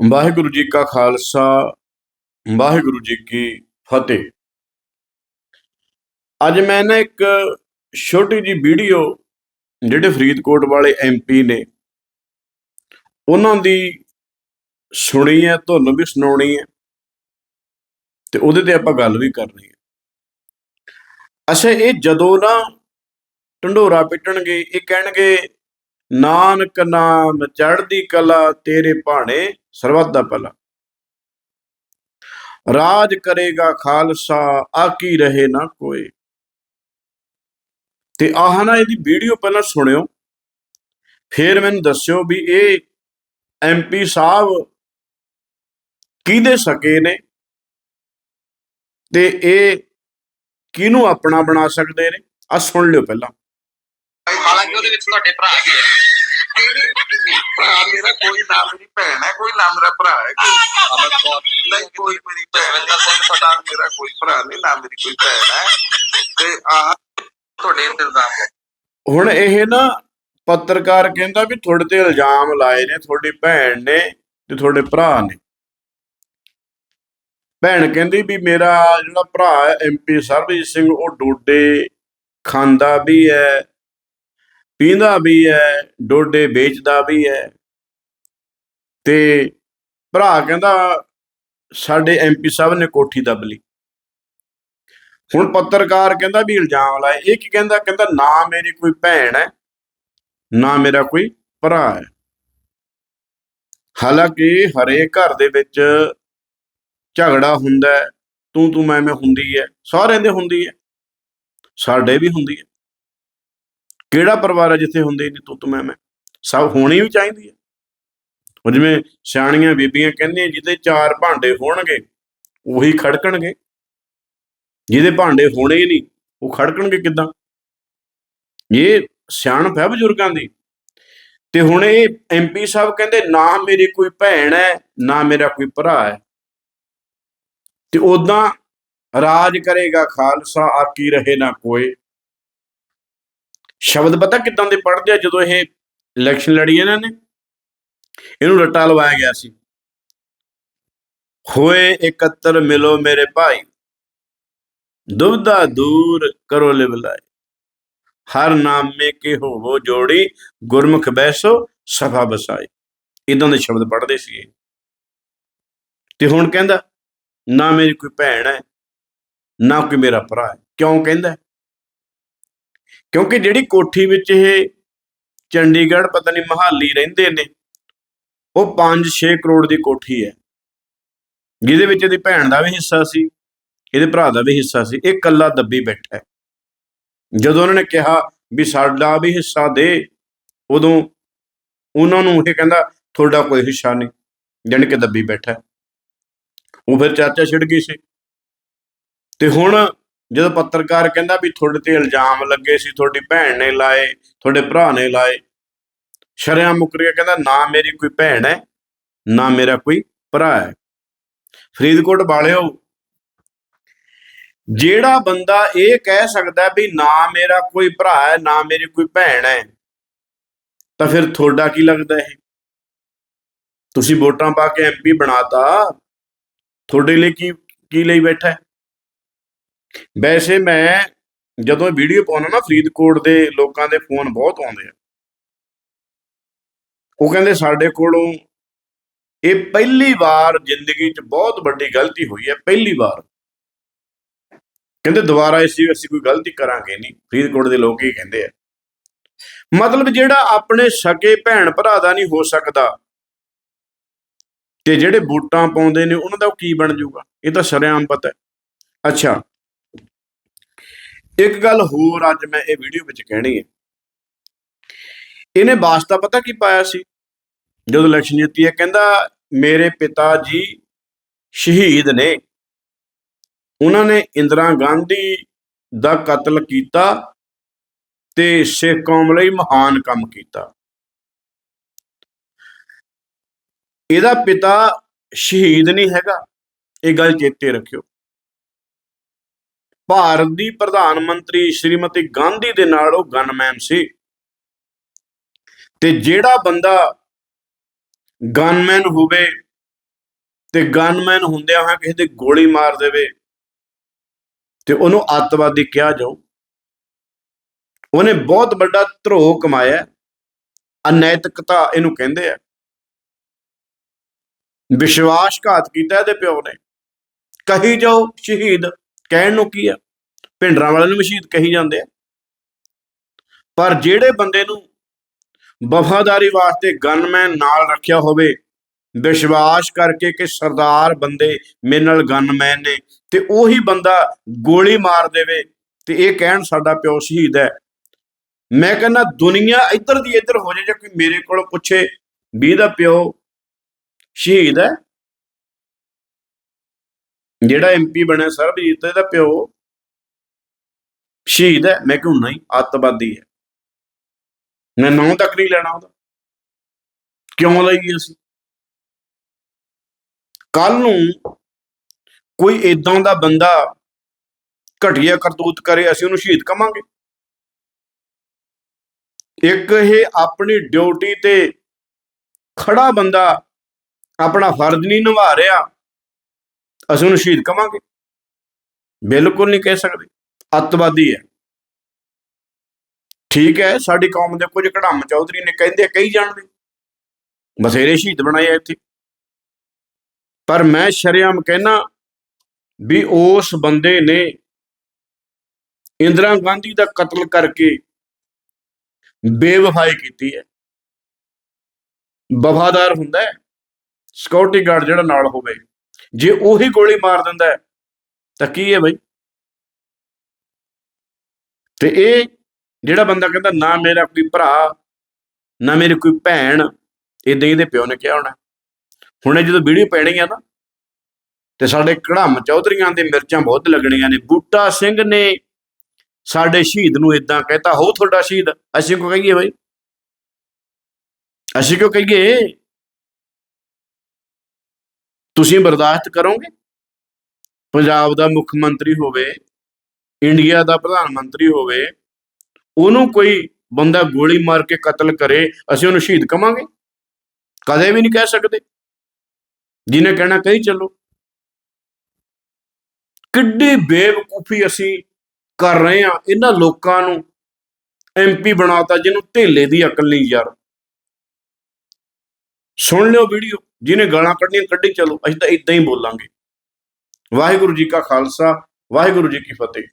ਵਾਹਿਗੁਰੂ ਜੀ ਕਾ ਖਾਲਸਾ, ਵਾਹਿਗੁਰੂ ਜੀ ਕੀ ਫਤਿਹ। ਅੱਜ ਮੈਂ ਨਾ ਇੱਕ ਛੋਟੀ ਜੀ ਵੀਡੀਓ ਜਿਹੜੇ ਫਰੀਦਕੋਟ ਵਾਲੇ ਐਮਪੀ ਨੇ, ਉਹਨਾਂ ਦੀ ਸੁਣੀ ਹੈ, ਤੁਹਾਨੂੰ ਵੀ ਸੁਣਾਉਣੀ ਹੈ ਤੇ ਉਹਦੇ ਤੇ ਆਪਾਂ ਗੱਲ ਵੀ ਕਰਨੀ ਹੈ। ਅੱਛਾ, ਇਹ ਜਦੋਂ ਨਾ ਢੰਡੋਰਾ ਪਿੱਟਣਗੇ, ਇਹ ਕਹਿਣਗੇ ਨਾਨਕ ਨਾਮ ਚੜ੍ਹਦੀ ਕਲਾ ਤੇਰੇ ਭਾਣੇ ਸਰਬੱਤ ਦਾ ਭਲਾ। ਰਾਜ ਕਰੇਗਾ ਖਾਲਸਾ, ਆਕੀ ਰਹੇ ਨਾ ਕੋਈ ਤੇ ਆਹ ਨਾ ਇਹਦੀ ਵੀਡੀਓ ਪਹਿਲਾਂ ਸੁਣਿਓ। ਫਿਰ ਮੈਨੂੰ ਦੱਸਿਓ ਵੀ ਇਹ ਐਮਪੀ ਸਾਹਿਬ ਕਿਹਦੇ ਸਕੇ ਨੇ? ਤੇ ਇਹ ਕਿਹਨੂੰ ਆਪਣਾ ਬਣਾ ਸਕਦੇ ਨੇ? ਆ ਸੁਣ ਲਿਓ ਪਹਿਲਾਂ। ਹਾਲਾਂਕਿ ਉਹਦੇ ਵਿੱਚ ਤੁਹਾਡੇ ਭਰਾ ਵੀ ਹੈ? ਭਰਾ ਮੇਰਾ ਕੋਈ ਨਾ ਮੇਰੀ ਭੈਣ ਹੈ ਕੋਈ ਨਾ ਮੇਰਾ ਭਰਾ ਹੈ ਕੋਈ ਅਮਰ ਕੌਰ ਨਹੀਂ ਕੋਈ ਮੇਰੀ ਭੈਣ ਜਸਵਿੰਦਰ ਸਿੰਘ ਸਾਡਾ ਮੇਰਾ ਕੋਈ ਭਰਾ ਨਹੀਂ ਨਾ ਮੇਰੀ ਕੋਈ ਭੈਣ ਹੈ। ਤੇ ਆਹ ਤੁਹਾਡੇ ਤੇ ਇਲਜ਼ਾਮ ਹੈ। ਹੁਣ ਇਹ ਨਾ ਪੱਤਰਕਾਰ ਕਹਿੰਦਾ ਵੀ ਤੁਹਾਡੇ ਤੇ ਇਲਜ਼ਾਮ ਲਾਏ ਨੇ ਤੁਹਾਡੀ ਭੈਣ ਨੇ ਤੇ ਤੁਹਾਡੇ ਭਰਾ ਨੇ। ਭੈਣ ਕਹਿੰਦੀ ਵੀ ਮੇਰਾ ਜਿਹੜਾ ਭਰਾ ਹੈ ਐਮਪੀ ਸਰਬਜੀਤ ਸਿੰਘ ਉਹ ਡੋਡੇ ਖਾਂਦਾ ਵੀ ਹੈ ਪੀਂਦਾ ਵੀ ਹੈ ਡੋਡੇ ਵੇਚਦਾ ਵੀ ਹੈ ਤੇ ਭਰਾ ਕਹਿੰਦਾ, ਸਾਡੇ ਐਮਪੀ ਸਾਹਿਬ ਨੇ ਕੋਠੀ ਦੱਬ ਲਈ। ਹੁਣ ਪੱਤਰਕਾਰ ਕਹਿੰਦਾ ਵੀ ਇਲਜ਼ਾਮ ਲਾਏ। ਇਹ ਕੀ ਕਹਿੰਦਾ? ਕਹਿੰਦਾ, ਨਾ ਮੇਰੀ ਕੋਈ ਭੈਣ ਹੈ ਨਾ ਮੇਰਾ ਕੋਈ ਭਰਾ ਹੈ ਹਾਲਾਂਕਿ ਹਰੇਕ ਘਰ ਦੇ ਵਿੱਚ ਝਗੜਾ ਹੁੰਦਾ ਤੂੰ ਤੂੰ ਮੈਂ ਮੈਂ ਹੁੰਦੀ ਹੈ ਸਾਰਿਆਂ ਦੇ ਹੁੰਦੀ ਹੈ ਸਾਡੇ ਵੀ ਹੁੰਦੀ ਹੈ ਕਿਹੜਾ ਪਰਿਵਾਰ ਹੈ ਜਿੱਥੇ ਹੁੰਦੇ ਨਹੀਂ ਤੂੰ ਤੂੰ ਮੈਂ ਮੈਂ ਸਭ ਹੋਣੀ ਵੀ ਚਾਹੀਦੀ ਹੈ। ਉਹ ਜਿਵੇਂ ਸਿਆਣੀਆਂ ਬੀਬੀਆਂ ਕਹਿੰਦੀਆਂ, ਜਿਹਦੇ ਚਾਰ ਭਾਂਡੇ ਹੋਣਗੇ, ਉਹੀ ਖੜਕਣਗੇ। ਜਿਹਦੇ ਭਾਂਡੇ ਹੋਣੇ ਹੀ ਨਹੀਂ, ਉਹ ਖੜਕਣਗੇ ਕਿੱਦਾਂ? ਇਹ ਸਿਆਣਪ ਹੈ ਬਜ਼ੁਰਗਾਂ ਦੀ। ਤੇ ਹੁਣ ਇਹ ਐਮਪੀ ਸਾਹਿਬ ਕਹਿੰਦੇ, ਨਾ ਮੇਰੀ ਕੋਈ ਭੈਣ ਹੈ, ਨਾ ਮੇਰਾ ਕੋਈ ਭਰਾ ਹੈ। ਤੇ ਉਦਾਂ ਰਾਜ ਕਰੇਗਾ ਖਾਲਸਾ, ਆਕੀ ਰਹੇ ਨਾ ਕੋਈ ਸ਼ਬਦ ਪਤਾ ਕਿਦਾਂ ਦੇ ਪੜਦੇ ਆ ਜਦੋਂ ਇਹ ਇਲੈਕਸ਼ਨ ਲੜੀ ਇਹਨਾਂ ਨੇ? ਇਹਨੂੰ ਰੱਟਾ ਲਵਾਇਆ ਗਿਆ ਸੀ। ਹੋਏ ਇਕੱਤਰ ਮਿਲੋ ਮੇਰੇ ਭਾਈ। ਦੁਬਦਾ ਦੂਰ ਕਰੋ ਲਿਵਲਾਏ ਹਰ ਨਾਮੇ ਕੇ ਹੋਵੋ ਜੋੜੀ, ਗੁਰਮੁਖ ਬੈਸੋ ਸਫ਼ਾ ਬਸਾਈ ਇਦਾਂ ਦੇ ਸ਼ਬਦ ਪੜ੍ਹਦੇ ਸੀ ਤੇ ਹੁਣ ਕਹਿੰਦਾ, ਨਾ ਮੇਰੀ ਕੋਈ ਭੈਣ ਹੈ, ਨਾ ਕੋਈ ਮੇਰਾ ਭਰਾ ਹੈ। ਕਿਉਂ ਕਹਿੰਦਾ? ਕਿਉਂਕਿ ਜਿਹੜੀ ਕੋਠੀ ਵਿੱਚ ਇਹ ਚੰਡੀਗੜ੍ਹ ਪਤਾ ਨਹੀਂ ਮਹਾਲੀ ਰਹਿੰਦੇ ਨੇ, ਉਹ 5-6 ਕਰੋੜ ਦੀ ਕੋਠੀ ਹੈ। ਜਿਹਦੇ ਵਿੱਚ ਇਹਦੀ ਭੈਣ ਦਾ ਵੀ ਹਿੱਸਾ ਸੀ, ਇਹਦੇ ਭਰਾ ਦਾ ਵੀ ਹਿੱਸਾ ਸੀ, ਇਹ ਕੱਲਾ ਦੱਬੀ ਬੈਠਾ ਹੈ। ਜਦੋਂ ਉਹਨਾਂ ਨੇ ਕਿਹਾ ਵੀ ਸਾਡਾ ਵੀ ਹਿੱਸਾ ਦੇ, ਉਦੋਂ ਉਹਨਾਂ ਨੂੰ ਇਹ ਕਹਿੰਦਾ, ਤੁਹਾਡਾ ਕੋਈ ਹਿੱਸਾ ਨਹੀਂ। ਜਾਣੀ ਕੇ ਦੱਬੀ ਬੈਠਾ ਉਹ ਫਿਰ ਚਾਚਾ ਛਿੜ ਗਈ ਸੀ। ਤੇ ਹੁਣ ਜਦੋਂ ਪੱਤਰਕਾਰ ਕਹਿੰਦਾ ਵੀ ਤੁਹਾਡੇ ਤੇ ਇਲਜ਼ਾਮ ਲੱਗੇ ਸੀ, ਤੁਹਾਡੀ ਭੈਣ ਨੇ ਲਾਏ, ਤੁਹਾਡੇ ਭਰਾ ਨੇ ਲਾਏ ਸ਼ਰਿਆ ਮੁਕਰੀਆ ਕਹਿੰਦਾ, ਨਾ ਮੇਰੀ ਕੋਈ ਭੈਣ ਹੈ, ਨਾ ਮੇਰਾ ਕੋਈ ਭਰਾ ਹੈ ਫਰੀਦਕੋਟ ਵਾਲਿਓ, ਜਿਹੜਾ ਬੰਦਾ ਇਹ ਕਹਿ ਸਕਦਾ ਵੀ ਨਾ ਮੇਰਾ ਕੋਈ ਭਰਾ ਹੈ, ਨਾ ਮੇਰੀ ਕੋਈ ਭੈਣ ਹੈ, ਤਾਂ ਫਿਰ ਤੁਹਾਡਾ ਕੀ ਲੱਗਦਾ ਇਹ ਤੁਸੀਂ ਵੋਟਾਂ ਪਾ ਕੇ ਐਮਪੀ ਬਣਾਤਾ, ਤੁਹਾਡੇ ਲਈ ਕੀ ਕੀ ਲਈ ਬੈਠਾ ਹੈ? ਵੈਸੇ ਮੈਂ ਜਦੋਂ ਵੀਡੀਓ ਪਾਉਣਾ ਨਾ, ਫਰੀਦਕੋਟ ਦੇ ਲੋਕਾਂ ਦੇ ਫੋਨ ਬਹੁਤ ਆਉਂਦੇ ਆ। ਉਹ ਕਹਿੰਦੇ ਸਾਡੇ ਕੋਲੋਂ ਇਹ ਪਹਿਲੀ ਵਾਰ ਜ਼ਿੰਦਗੀ 'ਚ ਬਹੁਤ ਵੱਡੀ ਗਲਤੀ ਹੋਈ ਹੈ, ਪਹਿਲੀ ਵਾਰ। ਕਹਿੰਦੇ ਦੁਬਾਰਾ ਅਸੀਂ ਅਸੀਂ ਕੋਈ ਗਲਤੀ ਕਰਾਂਗੇ ਨਹੀਂ, ਫਰੀਦਕੋਟ ਦੇ ਲੋਕ ਹੀ ਕਹਿੰਦੇ ਆ। ਮਤਲਬ ਜਿਹੜਾ ਆਪਣੇ ਸਕੇ ਭੈਣ ਭਰਾ ਦਾ ਨਹੀਂ ਹੋ ਸਕਦਾ, ਤੇ ਜਿਹੜੇ ਬੂਟਾਂ ਪਾਉਂਦੇ ਨੇ, ਉਹਨਾਂ ਦਾ ਕੀ ਬਣ ਜਾਊਗਾ? ਇਹ ਤਾਂ ਸ਼ਰੇਆਮ ਪਤਾ ਹੈ। ਅੱਛਾ ਇੱਕ ਗੱਲ ਹੋਰ ਅੱਜ ਮੈਂ ਇਹ ਵੀਡੀਓ ਵਿੱਚ ਕਹਿਣੀ ਹੈ। ਇਹਨੇ ਵਾਸਤਾ ਪਤਾ ਕੀ ਪਾਇਆ ਸੀ? ਜਦੋਂ ਇਲੈਕਸ਼ਨ ਜਿੱਤੀ ਹੈ ਕਹਿੰਦਾ, ਮੇਰੇ ਪਿਤਾ ਜੀ ਸ਼ਹੀਦ ਨੇ। ਉਹਨਾਂ ਨੇ ਇੰਦਰਾ ਗਾਂਧੀ ਦਾ ਕਤਲ ਕੀਤਾ ਤੇ ਸਿੱਖ ਕੌਮ ਲਈ ਮਹਾਨ ਕੰਮ ਕੀਤਾ। ਇਹਦਾ ਪਿਤਾ ਸ਼ਹੀਦ ਨਹੀਂ ਹੈਗਾ। ਇਹ ਗੱਲ ਚੇਤੇ ਰੱਖਿਓ। ਭਾਰਤ ਦੀ ਪ੍ਰਧਾਨ ਮੰਤਰੀ ਸ਼੍ਰੀਮਤੀ ਗਾਂਧੀ ਦੇ ਨਾਲ ਉਹ ਗਨਮੈਨ ਸੀ। ਤੇ ਜਿਹੜਾ ਬੰਦਾ ਗਨਮੈਨ ਹੋਵੇ ਤੇ ਗਨਮੈਨ ਹੁੰਦਿਆਂ ਹੋਇਆ ਕਿਸੇ ਦੇ ਗੋਲੀ ਮਾਰ ਦੇਵੇ ਤੇ ਉਹਨੂੰ ਅੱਤਵਾਦੀ ਕਿਹਾ ਜਾਊ। ਉਹਨੇ ਬਹੁਤ ਵੱਡਾ ਧਰੋਹ ਕਮਾਇਆ ਅਨੈਤਿਕਤਾ ਇਹਨੂੰ ਕਹਿੰਦੇ ਆ। ਵਿਸ਼ਵਾਸਘਾਤ ਕੀਤਾ ਇਹਦੇ ਪਿਓ ਨੇ। ਕਹੀ ਜਾਓ ਸ਼ਹੀਦ ਕਹਿਣ ਨੂੰ ਕੀ ਆ? ਭਿੰਡਰਾਂ ਵਾਲਿਆਂ ਨੂੰ ਵੀ ਸ਼ਹੀਦ ਕਹੀ ਜਾਂਦੇ ਆ। ਪਰ ਜਿਹੜੇ ਬੰਦੇ ਨੂੰ ਵਫਾਦਾਰੀ ਵਾਸਤੇ ਗਨਮੈਨ ਨਾਲ ਰੱਖਿਆ ਹੋਵੇ, ਵਿਸ਼ਵਾਸ ਕਰਕੇ ਕਿ ਸਰਦਾਰ ਬੰਦੇ ਮੇਰੇ ਨਾਲ ਗਨਮੈਨ ਨੇ ਤੇ ਉਹੀ ਬੰਦਾ ਗੋਲੀ ਮਾਰ ਦੇਵੇ ਤੇ ਇਹ ਕਹਿਣ ਸਾਡਾ ਪਿਓ ਸ਼ਹੀਦ ਹੈ। ਮੈਂ ਕਹਿੰਦਾ, ਦੁਨੀਆ ਇੱਧਰ ਦੀ ਇੱਧਰ ਹੋ ਜਾਏ ਜੇ ਕੋਈ ਮੇਰੇ ਕੋਲ ਪੁੱਛੇ ਵੀ ਇਹਦਾ ਪਿਓ ਸ਼ਹੀਦ ਹੈ। ਜਿਹੜਾ ਐਮਪੀ ਬਣਿਆ ਸਰਬਜੀਤ ਇਹਦਾ ਪਿਓ। ਸ਼ਹੀਦ ਹੈ, ਮੈਂ ਕਿਉਂ ਨਹੀਂ? ਅੱਤਵਾਦੀ ਹੈ। ਮੈਂ ਨਾਂ ਤੱਕ ਨਹੀਂ ਲੈਣਾ ਉਹਦਾ। ਕਿਉਂ ਲਈ ਅਸੀਂ? ਕੱਲ ਨੂੰ ਕੋਈ ਇਦਾਂ ਦਾ ਬੰਦਾ ਘਟੀਆ ਕਰਤੂਤ ਕਰੇ, ਅਸੀਂ ਉਹਨੂੰ ਸ਼ਹੀਦ ਕਵਾਂਗੇ। ਇੱਕ ਇਹ ਆਪਣੀ ਡਿਊਟੀ ਤੇ ਖੜਾ ਬੰਦਾ ਆਪਣਾ ਫਰਜ਼ ਨਹੀਂ ਨਿਭਾ ਰਿਹਾ। ਅਸੀਂ ਉਹਨੂੰ ਸ਼ਹੀਦ ਕਵਾਂਗੇ। ਬਿਲਕੁਲ ਨਹੀਂ ਕਹਿ ਸਕਦੇ। ਅੱਤਵਾਦੀ ਹੈ। ਠੀਕ ਹੈ ਸਾਡੀ ਕੌਮ ਦੇ ਕੁਝ ਕੜਾਮ ਚੌਧਰੀ ਨੇ ਕਹਿੰਦੇ ਆ, ਕਹੀ ਜਾਣਦੇ। ਬਥੇਰੇ ਸ਼ਹੀਦ ਬਣਾਏ ਆ ਇੱਥੇ। ਪਰ ਮੈਂ ਸ਼ਰੇਆਮ ਕਹਿਣਾ ਵੀ ਉਸ ਬੰਦੇ ਨੇ ਇੰਦਰਾ ਗਾਂਧੀ ਦਾ ਕਤਲ ਕਰਕੇ ਬੇਵਫਾਈ ਕੀਤੀ ਹੈ। ਵਫਾਦਾਰ ਹੁੰਦਾ ਹੈ। ਸਿਕਿਉਰਿਟੀ ਗਾਰਡ ਜਿਹੜਾ ਨਾਲ ਹੋਵੇ। ਜੇ ਉਹੀ ਗੋਲੀ ਮਾਰ ਦਿੰਦਾ ਤਾਂ ਕੀ ਹੈ ਬਈ? ਤੇ ਇਹ ਜਿਹੜਾ ਬੰਦਾ ਕਹਿੰਦਾ ਨਾ ਮੇਰਾ ਕੋਈ ਭਰਾ ਨਾ ਮੇਰੀ ਕੋਈ ਭੈਣ ਇਦਾਂ ਹੀ ਦੇ ਪਿਓ ਨੇ ਕਿਹਾ ਹੋਣਾ। ਹੁਣੇ ਜਦੋਂ ਵੀਡੀਓ ਪੈਣੀ ਆ ਨਾ ਤੇ ਸਾਡੇ ਕੜਾਮ ਚੌਧਰੀਆਂ ਦੇ ਮਿਰਚਾਂ ਬਹੁਤ ਲੱਗਣੀਆਂ ਨੇ ਬੂਟਾ ਸਿੰਘ ਨੇ ਸਾਡੇ ਸ਼ਹੀਦ ਨੂੰ ਇਦਾਂ ਕਹਿਤਾ ਹੋ ਤੁਹਾਡਾ ਸ਼ਹੀਦ। ਅਸੀਂ ਕਿਉਂ ਕਹੀਏ ਬਈ? ਅਸੀਂ ਕਿਉਂ ਕਹੀਏ? ਤੁਸੀਂ ਬਰਦਾਸ਼ਤ ਕਰੋਗੇ? ਪੰਜਾਬ ਦਾ ਮੁੱਖ ਮੰਤਰੀ ਹੋਵੇ, ਇੰਡੀਆ ਦਾ ਪ੍ਰਧਾਨ ਮੰਤਰੀ ਹੋਵੇ, ਉਹਨੂੰ ਕੋਈ ਬੰਦਾ ਗੋਲੀ ਮਾਰ ਕੇ ਕਤਲ ਕਰੇ, ਅਸੀਂ ਉਹਨੂੰ ਸ਼ਹੀਦ ਕਵਾਂਗੇ? ਕਦੇ ਵੀ ਨਹੀਂ ਕਹਿ ਸਕਦੇ। ਜਿਹਨੇ ਕਹਿਣਾ ਕਹੀ ਚੱਲੋ। ਕਿੱਡੀ ਬੇਵਕੂਫੀ ਅਸੀਂ ਕਰ ਰਹੇ ਆ ਇਹਨਾਂ ਲੋਕਾਂ ਨੂੰ ਐਮਪੀ ਬਣਾਤਾ, ਜਿਹਨੂੰ ਢੇਲੇ ਦੀ ਅਕਲ ਨਹੀਂ ਯਾਰ। ਸੁਣ ਲਿਓ ਵੀਡੀਓ। ਜਿਹਨੇ ਗਾਲਾਂ ਕੱਢੀਆਂ ਕੱਢੀ, ਚਲੋ, ਅਸੀਂ ਤਾਂ ਇਦਾਂ ਹੀ ਬੋਲਾਂਗੇ। ਵਾਹਿਗੁਰੂ ਜੀ ਕਾ ਖਾਲਸਾ, ਵਾਹਿਗੁਰੂ ਜੀ ਕੀ ਫਤਿਹ।